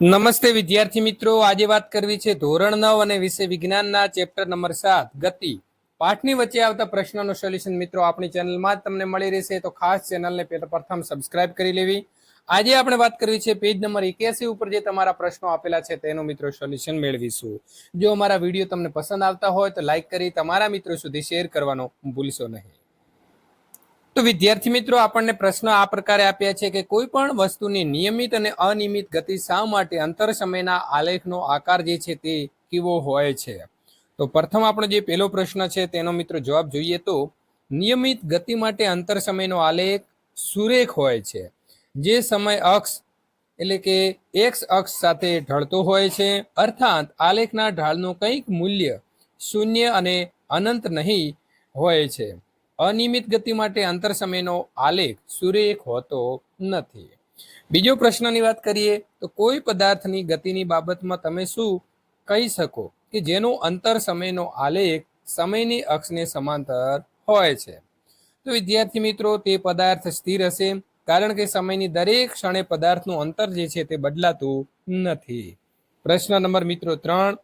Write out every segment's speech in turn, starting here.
નમસ્તે વિદ્યાર્થી મિત્રો, આજે વાત કરવી છે ધોરણ નવ અને વિષય વિજ્ઞાનના ચેપ્ટર નંબર સાત, ગતિ. પાઠની વચ્ચે આવતા પ્રશ્નોનું સોલ્યુશન મિત્રો આપણી ચેનલમાં જ તમને મળી રહેશે, તો ખાસ ચેનલને પ્રથમ સબસ્ક્રાઇબ કરી લેવી. આજે આપણે વાત કરવી છે પેજ નંબર એક્યાસી ઉપર જે તમારા પ્રશ્નો આપેલા છે તેનું મિત્રો સોલ્યુશન મેળવીશું. જો અમારા વીડિયો તમને પસંદ આવતા હોય તો લાઇક કરી તમારા મિત્રો સુધી શેર કરવાનો ભૂલશો નહીં. તો વિદ્યાર્થી મિત્રો, આપણને પ્રશ્ન આ પ્રકારે આપ્યા છે કે કોઈ પણ વસ્તુની નિયમિત અને અનિયમિત ગતિ શા માટે અંતર સમયના આલેખનો આકાર જે છે તે કેવો હોય છે? તો પ્રથમ આપણો જે પહેલો પ્રશ્ન છે તેનો મિત્રો જવાબ જોઈએ તો, નિયમિત ગતિ માટે અંતર સમયનો આલેખ સુરેખ હોય છે. જે સમય અક્ષ એટલે કે એક્સ અક્ષ સાથે ઢળતો હોય છે, અર્થાત આલેખના ઢાળનું કંઈક મૂલ્ય શૂન્ય અને અનંત નહીં હોય છે. અનિયમિત ગતિ માટે અંતર સમયનો આલેખ સુરેખ હોતો નથી. બીજો પ્રશ્નની વાત કરીએ તો કોઈ પદાર્થની ગતિની બાબતમાં તમે શું કહી શકો કે જેનો અંતર સમયનો આલેખ સમયની અક્ષને સમાંતર હોય છે? તો વિદ્યાર્થી મિત્રો, તે પદાર્થ સ્થિર હશે કારણ કે સમયની દરેક ક્ષણે પદાર્થનું અંતર જે છે તે બદલાતું નથી. પ્રશ્ન નંબર મિત્રો ત્રણ.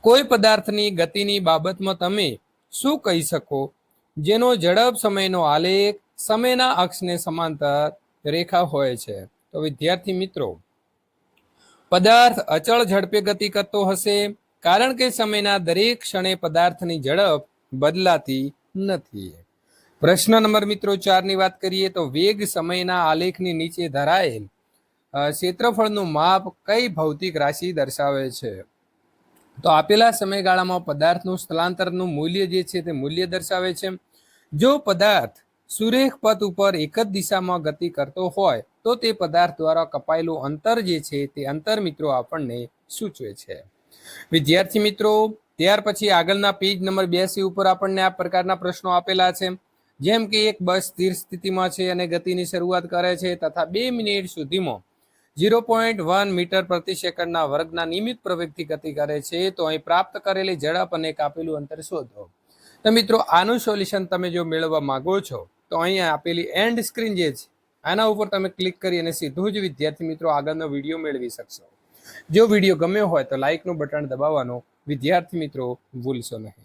કોઈ પદાર્થની ગતિની બાબતમાં તમે શું કહી શકો જેનો ઝડપ સમયનો આલેખ સમયના અક્ષને સમાંતર રેખા હોય છે. તો વિદ્યાર્થી મિત્રો, પદાર્થ અચળ ઝડપે ગતિ કરતો હશે કારણ કે સમયના દરેક ક્ષણે પદાર્થની ઝડપ બદલાતી નથી. પ્રશ્ન નંબર મિત્રો ચારની વાત કરીએ તો વેગ સમયના આલેખની નીચે ધરાયેલ ક્ષેત્રફળનું માપ કઈ ભૌતિક રાશિ દર્શાવે છે? તો આપેલા સમયગાળામાં પદાર્થનું સ્થળાંતરનું મૂલ્ય જે છે તે મૂલ્ય દર્શાવે છે. જો પદાર્થ સુરેખ પથ ઉપર એક જ દિશામાં ગતિ કરતો હોય, તો તે પદાર્થ દ્વારા કપાયેલું અંતર જે છે તે અંતર મિત્રો આપણને સૂચવે છે. વિદ્યાર્થી મિત્રો, ત્યાર પછી આગળના પેજ નંબર બ્યાસી ઉપર આપણને આ પ્રકારના પ્રશ્નો આપેલા છે. જેમ કે એક બસ સ્થિર સ્થિતિમાં છે અને ગતિની શરૂઆત કરે છે તથા બે મિનિટ સુધીમાં ઝીરો પોઈન્ટ વન મીટર પ્રતિ સેકન્ડના વર્ગના નિયમિત પ્રવેગથી ગતિ કરે છે, તો અહીં પ્રાપ્ત કરેલી ઝડપ અને કાપેલું અંતર શોધો. તો મિત્રો, આનું સોલ્યુશન તમે જો મેળવવા માંગો છો, તો અહીંયા આપેલી એન્ડ સ્ક્રીન જે છે, આના ઉપર તમે ક્લિક કરી અને સીધું જ વિદ્યાર્થી મિત્રો આગળનો વીડિયો મેળવી શકશો. જો વીડિયો ગમ્યો હોય તો લાઇકનું બટન દબાવવાનો વિદ્યાર્થી મિત્રો ભૂલશો નહીં.